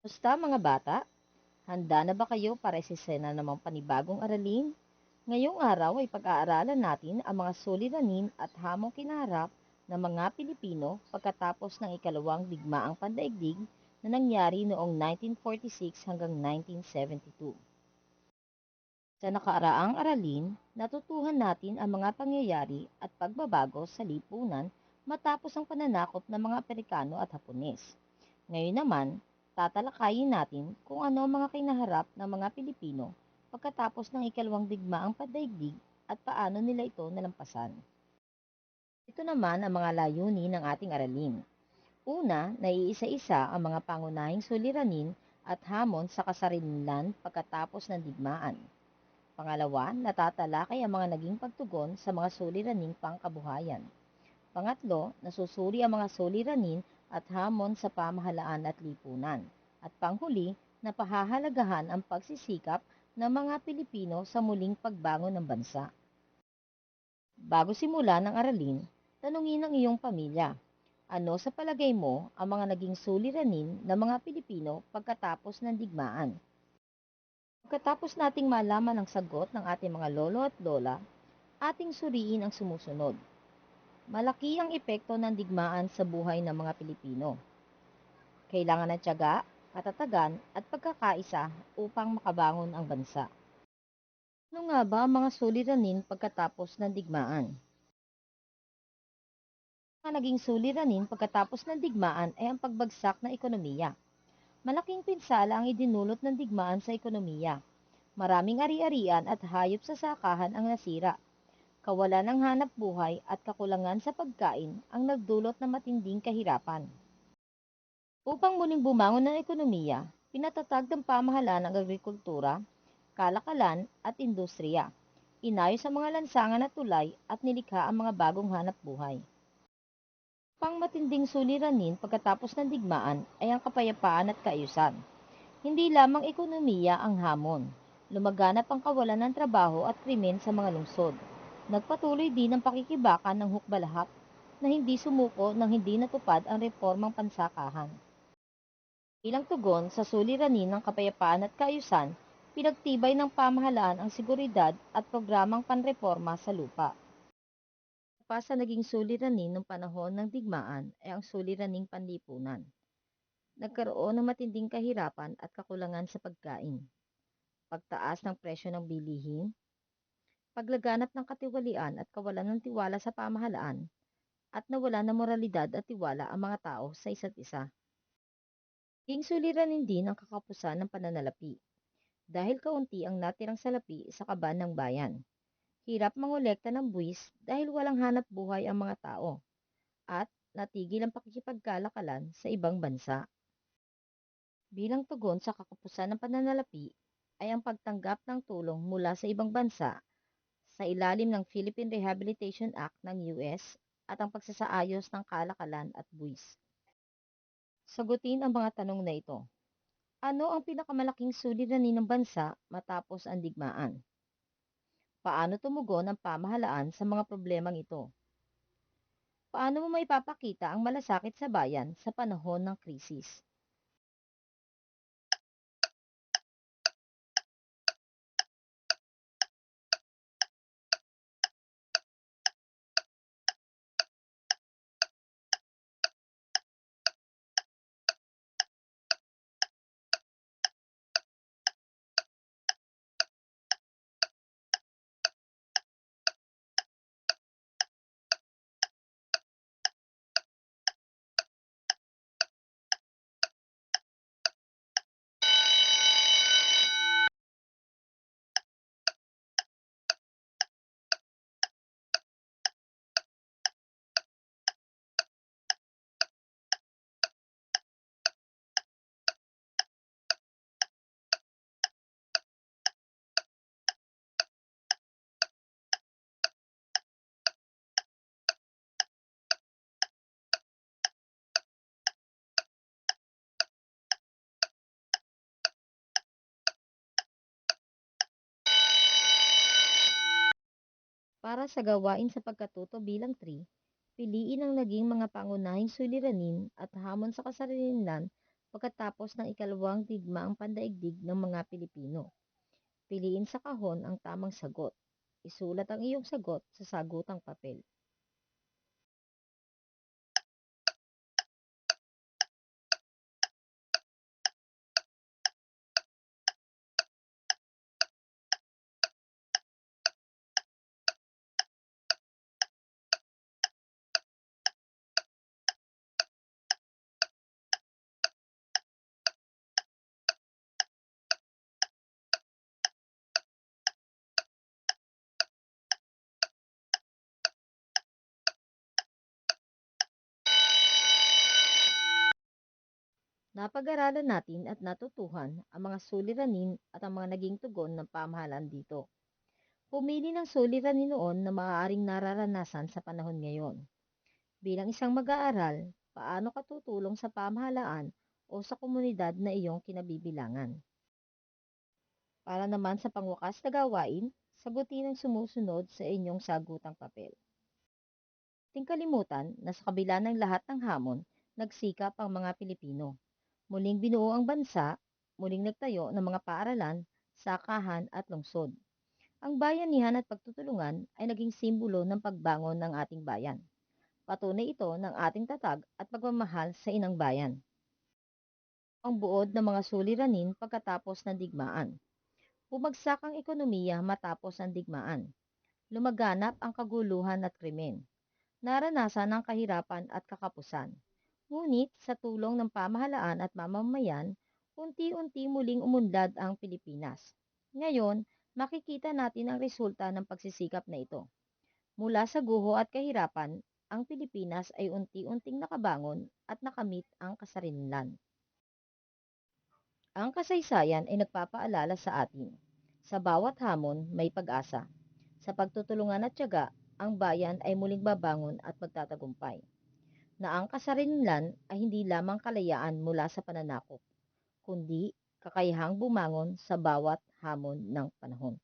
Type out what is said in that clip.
Musta mga bata? Handa na ba kayo para sa sena namang panibagong aralin? Ngayong araw ay pag-aaralan natin ang mga suliranin at hamong kinaharap ng mga Pilipino pagkatapos ng ikalawang digmaang pandaigdig na nangyari noong 1946 hanggang 1972. Sa nakaraang aralin, natutuhan natin ang mga pangyayari at pagbabago sa lipunan matapos ang pananakop ng mga Amerikano at Hapones. Ngayon naman, tatalakayin natin kung ano ang mga kinaharap ng mga Pilipino pagkatapos ng ikalawang digmaang pandaigdig at paano nila ito nalampasan. Ito naman ang mga layunin ng ating aralin. Una, naiisa-isa ang mga pangunahing suliranin at hamon sa kasarilan pagkatapos ng digmaan. Pangalawa, natatalakay ang mga naging pagtugon sa mga suliraning pangkabuhayan. Pangatlo, nasusuri ang mga suliranin at hamon sa pamahalaan at lipunan. At panghuli, napahahalagahan ang pagsisikap ng mga Pilipino sa muling pagbangon ng bansa. Bago simulan ang aralin, tanungin ang iyong pamilya. Ano sa palagay mo ang mga naging suliranin ng mga Pilipino pagkatapos ng digmaan? Pagkatapos nating malaman ang sagot ng ating mga lolo at lola, ating suriin ang sumusunod. Malaki ang epekto ng digmaan sa buhay ng mga Pilipino. Kailangan ng tiyaga, katatagan at pagkakaisa upang makabangon ang bansa. Ano nga ba ang mga suliranin pagkatapos ng digmaan? Ang naging suliranin pagkatapos ng digmaan ay ang pagbagsak ng ekonomiya. Malaking pinsala ang idinulot ng digmaan sa ekonomiya. Maraming ari-arian at hayop sa sakahan ang nasira. Kawalan ng hanap buhay at kakulangan sa pagkain ang nagdulot ng matinding kahirapan. Upang muling bumangon ng ekonomiya, pinatatag ng pamahalaan ang agrikultura, kalakalan at industriya. Inayos ang mga lansangan at tulay at nilikha ang mga bagong hanap buhay. Pang matinding suliranin pagkatapos ng digmaan ay ang kapayapaan at kaayusan. Hindi lamang ekonomiya ang hamon. Lumaganap ang kawalan ng trabaho at krimen sa mga lungsod. Nagpatuloy din ang pakikibakan ng hukbalahap na hindi sumuko nang hindi natupad ang reformang pansakahan. Bilang tugon sa suliranin ng kapayapaan at kaayusan, pinagtibay ng pamahalaan ang seguridad at programang panreforma sa lupa. Pa sa naging suliranin ng panahon ng digmaan ay ang suliraning panlipunan. Nagkaroon ng matinding kahirapan at kakulangan sa pagkain. Pagtaas ng presyo ng bilihin, paglaganap ng katiwalian at kawalan ng tiwala sa pamahalaan, at nawala ng moralidad at tiwala ang mga tao sa isa't isa. King suliranin din ang kakapusan ng pananalapi, dahil kaunti ang natirang salapi sa kaban ng bayan. Hirap mangolekta ng buwis dahil walang hanap buhay ang mga tao, at natigil ang pakikipagkalakalan sa ibang bansa. Bilang tugon sa kakapusan ng pananalapi ay ang pagtanggap ng tulong mula sa ibang bansa sa ilalim ng Philippine Rehabilitation Act ng US at ang pagsasaayos ng kalakalan at buwis. Sagutin ang mga tanong na ito. Ano ang pinakamalaking suliranin ng bansa matapos ang digmaan? Paano tumugon ang pamahalaan sa mga problemang ito? Paano mo maipapakita ang malasakit sa bayan sa panahon ng krisis? Para sa gawain sa pagkatuto bilang 3, piliin ang naging mga pangunahing suliranin at hamon sa kasarilan pagkatapos ng ikalawang digmaang pandaigdig ng mga Pilipino? Piliin sa kahon ang tamang sagot. Isulat ang iyong sagot sa sagutang papel. Napag-aralan natin at natutuhan ang mga suliranin at ang mga naging tugon ng pamahalaan dito. Pumili ng suliranin noon na maaaring nararanasan sa panahon ngayon. Bilang isang mag-aaral, paano ka tutulong sa pamahalaan o sa komunidad na iyong kinabibilangan? Para naman sa pangwakas na gawain, sagutin ang sumusunod sa inyong sagutang papel. Ting kalimutan na sa kabila ng lahat ng hamon, nagsikap ang mga Pilipino. Muling binuo ang bansa, muling nagtayo ng mga paaralan, sakahan at lungsod. Ang bayanihan at pagtutulungan ay naging simbolo ng pagbangon ng ating bayan. Patunay ito ng ating tatag at pagmamahal sa inang bayan. Ang buod ng mga suliranin pagkatapos ng digmaan. Bumagsak ang ekonomiya matapos ang digmaan. Lumaganap ang kaguluhan at krimen. Naranasan ang kahirapan at kakapusan. Ngunit sa tulong ng pamahalaan at mamamayan, unti-unti muling umunlad ang Pilipinas. Ngayon, makikita natin ang resulta ng pagsisikap na ito. Mula sa guho at kahirapan, ang Pilipinas ay unti-unting nakabangon at nakamit ang kasarinlan. Ang kasaysayan ay nagpapaalala sa atin. Sa bawat hamon, may pag-asa. Sa pagtutulungan at tiyaga, ang bayan ay muling babangon at magtatagumpay na ang kasarinlan ay hindi lamang kalayaan mula sa pananakop, kundi kakayahang bumangon sa bawat hamon ng panahon.